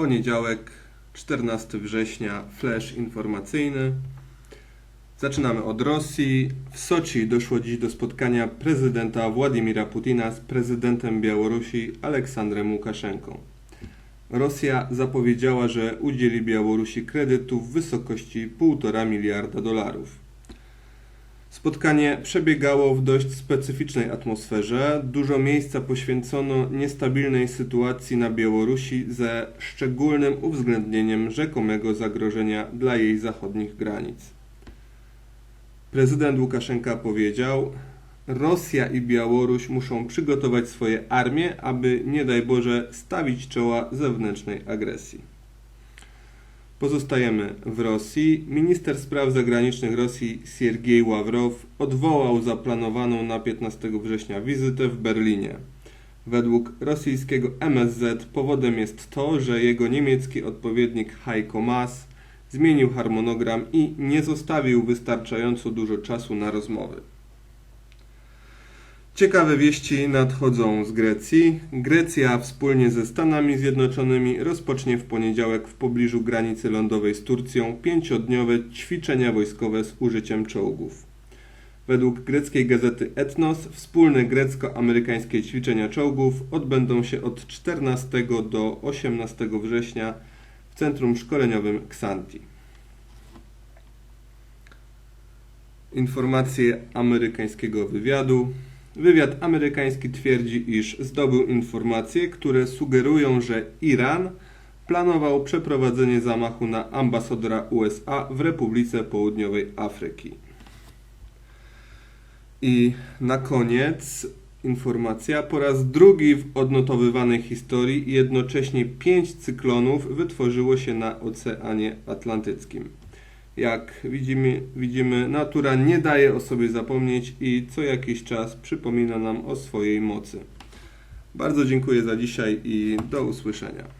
Poniedziałek, 14 września, flash informacyjny. Zaczynamy od Rosji. W Soczi doszło dziś do spotkania prezydenta Władimira Putina z prezydentem Białorusi Aleksandrem Łukaszenką. Rosja zapowiedziała, że udzieli Białorusi kredytu w wysokości 1,5 miliarda dolarów. Spotkanie przebiegało w dość specyficznej atmosferze. Dużo miejsca poświęcono niestabilnej sytuacji na Białorusi ze szczególnym uwzględnieniem rzekomego zagrożenia dla jej zachodnich granic. Prezydent Łukaszenka powiedział: Rosja i Białoruś muszą przygotować swoje armie, aby nie daj Boże stawić czoła zewnętrznej agresji. Pozostajemy w Rosji. Minister spraw zagranicznych Rosji Siergiej Ławrow odwołał zaplanowaną na 15 września wizytę w Berlinie. Według rosyjskiego MSZ powodem jest to, że jego niemiecki odpowiednik Heiko Maas zmienił harmonogram i nie zostawił wystarczająco dużo czasu na rozmowy. Ciekawe wieści nadchodzą z Grecji. Grecja wspólnie ze Stanami Zjednoczonymi rozpocznie w poniedziałek w pobliżu granicy lądowej z Turcją pięciodniowe ćwiczenia wojskowe z użyciem czołgów. Według greckiej gazety Etnos wspólne grecko-amerykańskie ćwiczenia czołgów odbędą się od 14 do 18 września w centrum szkoleniowym Xanti. Informacje amerykańskiego wywiadu. Wywiad amerykański twierdzi, iż zdobył informacje, które sugerują, że Iran planował przeprowadzenie zamachu na ambasadora USA w Republice Południowej Afryki. I na koniec informacja. Po raz drugi w odnotowywanej historii jednocześnie pięć cyklonów wytworzyło się na Oceanie Atlantyckim. Jak widzimy, widzimy, natura nie daje o sobie zapomnieć i co jakiś czas przypomina nam o swojej mocy. Bardzo dziękuję za dzisiaj i do usłyszenia.